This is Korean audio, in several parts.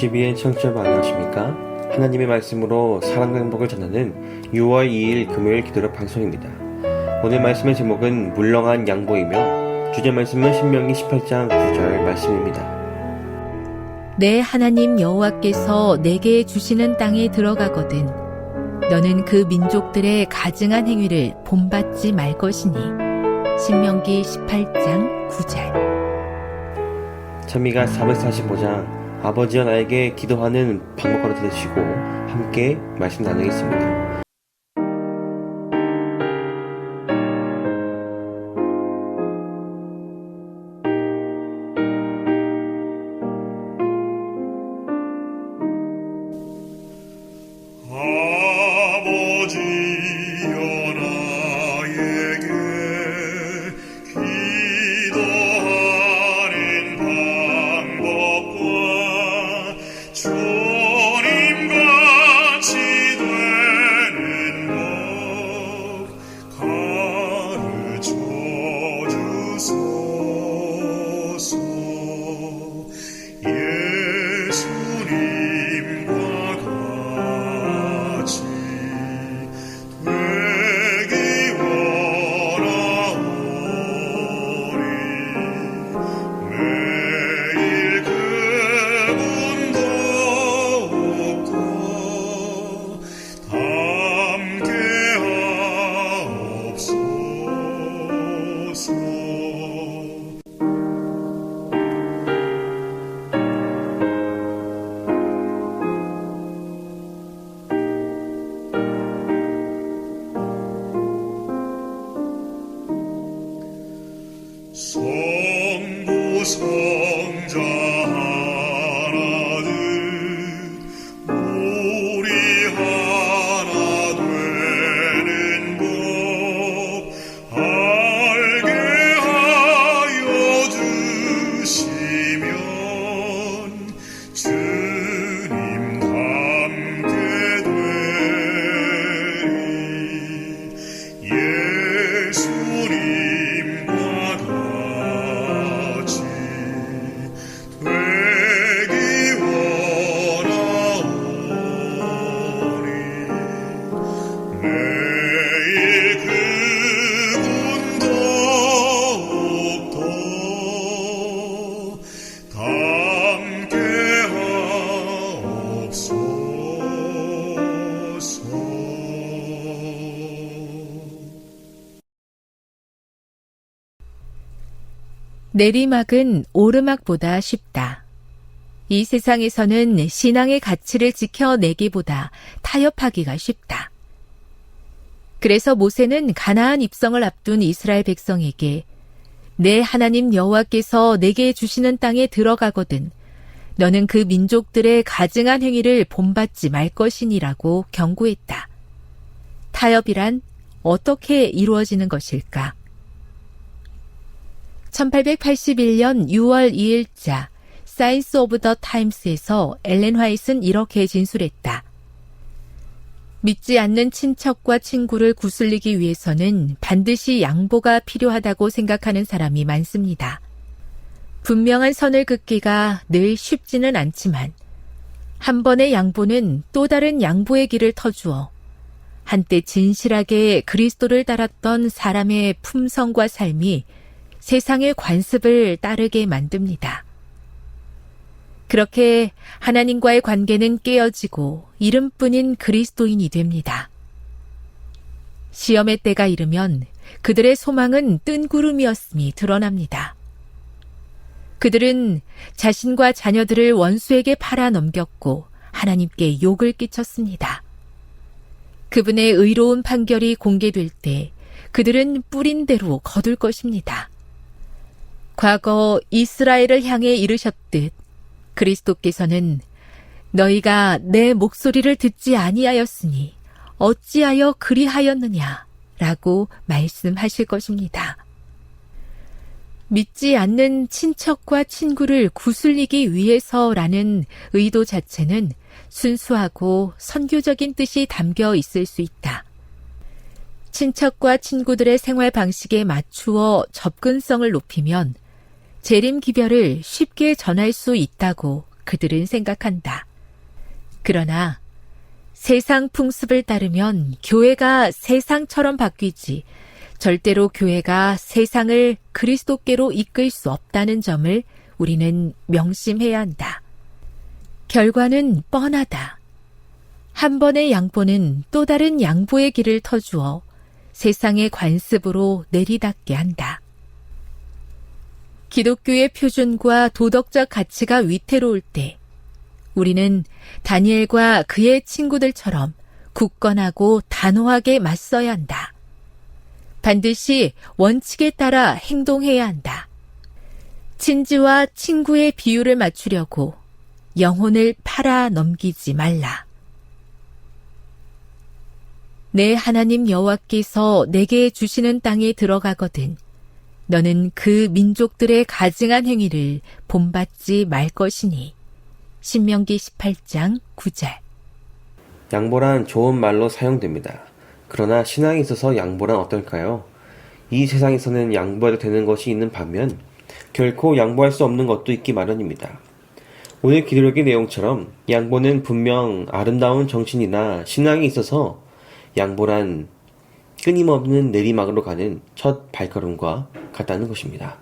TV의 청취자 여러분 안녕하십니까? 하나님의 말씀으로 사랑과 행복을 전하는 6월 2일 금요일 기도력 방송입니다. 오늘 말씀의 제목은 물렁한 양보이며 주제 말씀은 신명기 18장 9절 말씀입니다. 내 하나님 여호와께서 내게 주시는 땅에 들어가거든 너는 그 민족들의 가증한 행위를 본받지 말 것이니 신명기 18장 9절 찬미가 445장 아버지여 나에게 기도하는 방법으로 들으시고 함께 말씀 나누겠습니다. 주소 성부 성 내리막은 오르막보다 쉽다. 이 세상에서는 신앙의 가치를 지켜내기보다 타협하기가 쉽다. 그래서 모세는 가나안 입성을 앞둔 이스라엘 백성에게 내 하나님 여호와께서 내게 주시는 땅에 들어가거든 너는 그 민족들의 가증한 행위를 본받지 말 것이니라고 경고했다. 타협이란 어떻게 이루어지는 것일까? 1881년 6월 2일자 사이언스 오브 더 타임스에서 엘렌 화이트는 이렇게 진술했다. 믿지 않는 친척과 친구를 구슬리기 위해서는 반드시 양보가 필요하다고 생각하는 사람이 많습니다. 분명한 선을 긋기가 늘 쉽지는 않지만 한 번의 양보는 또 다른 양보의 길을 터주어 한때 진실하게 그리스도를 따랐던 사람의 품성과 삶이 세상의 관습을 따르게 만듭니다. 그렇게 하나님과의 관계는 깨어지고 이름뿐인 그리스도인이 됩니다. 시험의 때가 이르면 그들의 소망은 뜬 구름이었음이 드러납니다. 그들은 자신과 자녀들을 원수에게 팔아 넘겼고 하나님께 욕을 끼쳤습니다. 그분의 의로운 판결이 공개될 때 그들은 뿌린 대로 거둘 것입니다. 과거 이스라엘을 향해 이르셨듯 그리스도께서는 너희가 내 목소리를 듣지 아니하였으니 어찌하여 그리하였느냐 라고 말씀하실 것입니다. 믿지 않는 친척과 친구를 구슬리기 위해서라는 의도 자체는 순수하고 선교적인 뜻이 담겨 있을 수 있다. 친척과 친구들의 생활 방식에 맞추어 접근성을 높이면 재림 기별을 쉽게 전할 수 있다고 그들은 생각한다. 그러나 세상 풍습을 따르면 교회가 세상처럼 바뀌지 절대로 교회가 세상을 그리스도께로 이끌 수 없다는 점을 우리는 명심해야 한다. 결과는 뻔하다. 한 번의 양보는 또 다른 양보의 길을 터주어 세상의 관습으로 내리닫게 한다. 기독교의 표준과 도덕적 가치가 위태로울 때 우리는 다니엘과 그의 친구들처럼 굳건하고 단호하게 맞서야 한다. 반드시 원칙에 따라 행동해야 한다. 친지와 친구의 비율을 맞추려고 영혼을 팔아 넘기지 말라. 내 하나님 여호와께서 내게 주시는 땅에 들어가거든 너는 그 민족들의 가증한 행위를 본받지 말 것이니. 신명기 18장 9절. 양보란 좋은 말로 사용됩니다. 그러나 신앙에 있어서 양보란 어떨까요? 이 세상에서는 양보해도 되는 것이 있는 반면 결코 양보할 수 없는 것도 있기 마련입니다. 오늘 기록의 내용처럼 양보는 분명 아름다운 정신이나 신앙에 있어서 양보란 끊임없는 내리막으로 가는 첫 발걸음과 같다는 것입니다.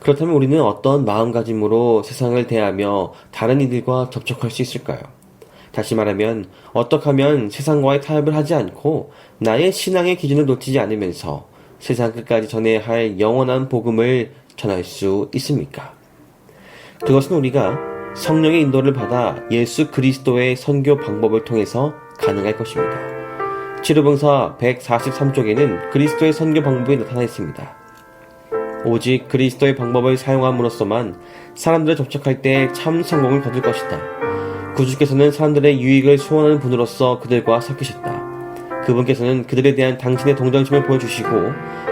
그렇다면 우리는 어떤 마음가짐으로 세상을 대하며 다른 이들과 접촉할 수 있을까요? 다시 말하면 어떻게 하면 세상과의 타협을 하지 않고 나의 신앙의 기준을 놓치지 않으면서 세상 끝까지 전해야 할 영원한 복음을 전할 수 있습니까? 그것은 우리가 성령의 인도를 받아 예수 그리스도의 선교 방법을 통해서 가능할 것입니다. 치료봉사 143쪽에는 그리스도의 선교 방법이 나타나 있습니다. 오직 그리스도의 방법을 사용함으로써만 사람들을 접촉할 때 참 성공을 거둘 것이다. 구주께서는 사람들의 유익을 소원하는 분으로서 그들과 섞이셨다. 그분께서는 그들에 대한 당신의 동정심을 보여주시고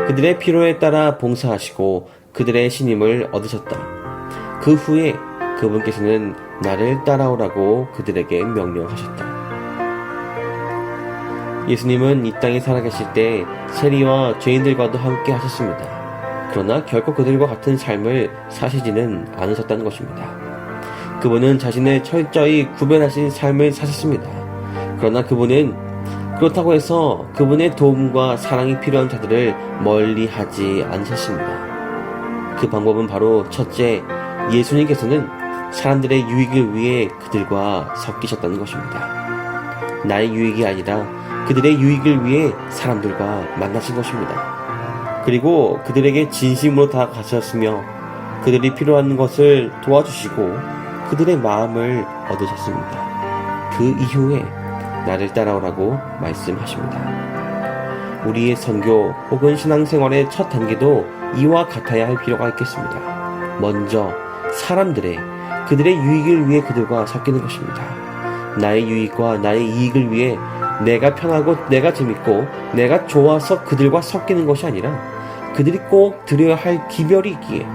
그들의 필요에 따라 봉사하시고 그들의 신임을 얻으셨다. 그 후에 그분께서는 나를 따라오라고 그들에게 명령하셨다. 예수님은 이 땅에 살아계실 때 세리와 죄인들과도 함께 하셨습니다. 그러나 결코 그들과 같은 삶을 사시지는 않으셨다는 것입니다. 그분은 자신을 철저히 구별하신 삶을 사셨습니다. 그러나 그분은 그렇다고 해서 그분의 도움과 사랑이 필요한 자들을 멀리 하지 않으셨습니다. 그 방법은 바로 첫째, 예수님께서는 사람들의 유익을 위해 그들과 섞이셨다는 것입니다. 나의 유익이 아니라 그들의 유익을 위해 사람들과 만나신 것입니다. 그리고 그들에게 진심으로 다가가셨으며 그들이 필요한 것을 도와주시고 그들의 마음을 얻으셨습니다. 그 이후에 나를 따라오라고 말씀하십니다. 우리의 선교 혹은 신앙생활의 첫 단계도 이와 같아야 할 필요가 있겠습니다. 먼저 사람들의 그들의 유익을 위해 그들과 섞이는 것입니다. 나의 유익과 나의 이익을 위해 내가 편하고 내가 재밌고 내가 좋아서 그들과 섞이는 것이 아니라 그들이 꼭 드려야 할 기별이 있기에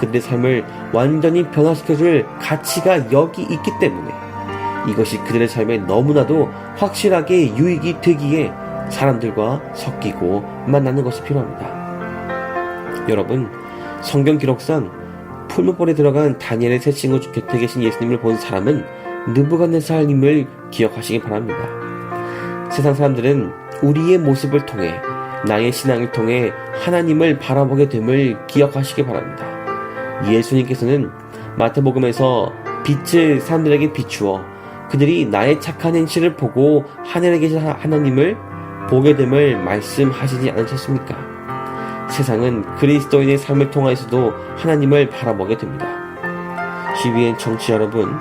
그들의 삶을 완전히 변화시켜줄 가치가 여기 있기 때문에 이것이 그들의 삶에 너무나도 확실하게 유익이 되기에 사람들과 섞이고 만나는 것이 필요합니다. 여러분, 성경 기록상 풀무벌에 들어간 다니엘의 새 친구 곁에 계신 예수님을 본 사람은 느부갓네살님을 기억하시기 바랍니다. 세상 사람들은 우리의 모습을 통해 나의 신앙을 통해 하나님을 바라보게 됨을 기억하시기 바랍니다. 예수님께서는 마태복음에서 빛을 사람들에게 비추어 그들이 나의 착한 행실을 보고 하늘에 계신 하나님을 보게 됨을 말씀하시지 않으셨습니까? 세상은 그리스도인의 삶을 통하여서도 하나님을 바라보게 됩니다. 시위엔 청취 여러분,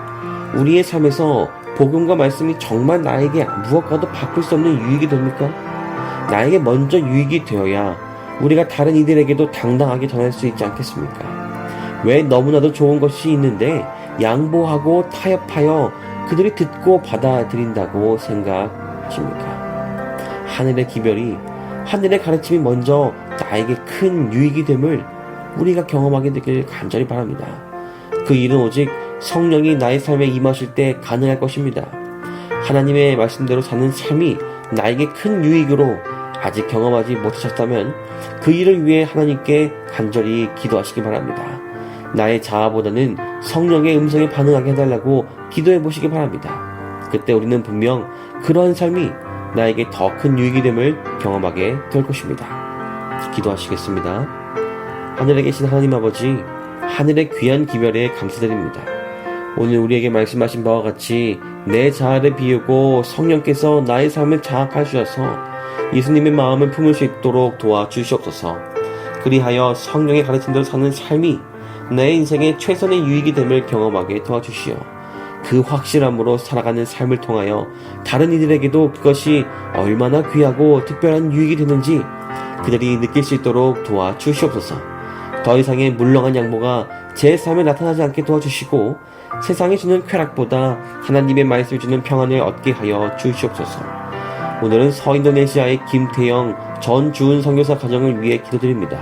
우리의 삶에서 복음과 말씀이 정말 나에게 무엇과도 바꿀 수 없는 유익이 됩니까? 나에게 먼저 유익이 되어야 우리가 다른 이들에게도 당당하게 전할 수 있지 않겠습니까? 왜 너무나도 좋은 것이 있는데 양보하고 타협하여 그들이 듣고 받아들인다고 생각하십니까? 하늘의 기별이 하늘의 가르침이 먼저 나에게 큰 유익이 됨을 우리가 경험하게 되길 간절히 바랍니다. 그 일은 오직 성령이 나의 삶에 임하실 때 가능할 것입니다. 하나님의 말씀대로 사는 삶이 나에게 큰 유익으로 아직 경험하지 못하셨다면 그 일을 위해 하나님께 간절히 기도하시기 바랍니다. 나의 자아보다는 성령의 음성에 반응하게 해달라고 기도해 보시기 바랍니다. 그때 우리는 분명 그러한 삶이 나에게 더 큰 유익이 됨을 경험하게 될 것입니다. 기도하시겠습니다. 하늘에 계신 하나님 아버지, 하늘의 귀한 기별에 감사드립니다. 오늘 우리에게 말씀하신 바와 같이 내 자아를 비우고 성령께서 나의 삶을 장악하여 주셔서 예수님의 마음을 품을 수 있도록 도와주시옵소서. 그리하여 성령의 가르침대로 사는 삶이 내 인생의 최선의 유익이 됨을 경험하게 도와주시오. 그 확실함으로 살아가는 삶을 통하여 다른 이들에게도 그것이 얼마나 귀하고 특별한 유익이 되는지 그들이 느낄 수 있도록 도와주시옵소서. 더 이상의 물렁한 양보가 제 삶에 나타나지 않게 도와주시고 세상이 주는 쾌락보다 하나님의 말씀을 주는 평안을 얻게 하여 주시옵소서. 오늘은 서인도네시아의 김태영 전 주은 선교사 가정을 위해 기도드립니다.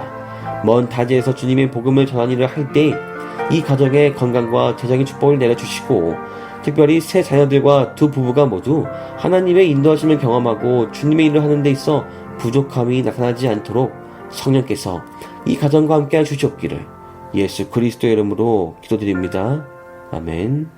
먼 타지에서 주님의 복음을 전하는 일을 할 때 이 가정의 건강과 재정의 축복을 내려주시고 특별히 세 자녀들과 두 부부가 모두 하나님의 인도하심을 경험하고 주님의 일을 하는 데 있어 부족함이 나타나지 않도록 성령께서 이 가정과 함께 주시옵기를 예수 그리스도의 이름으로 기도드립니다. 아멘.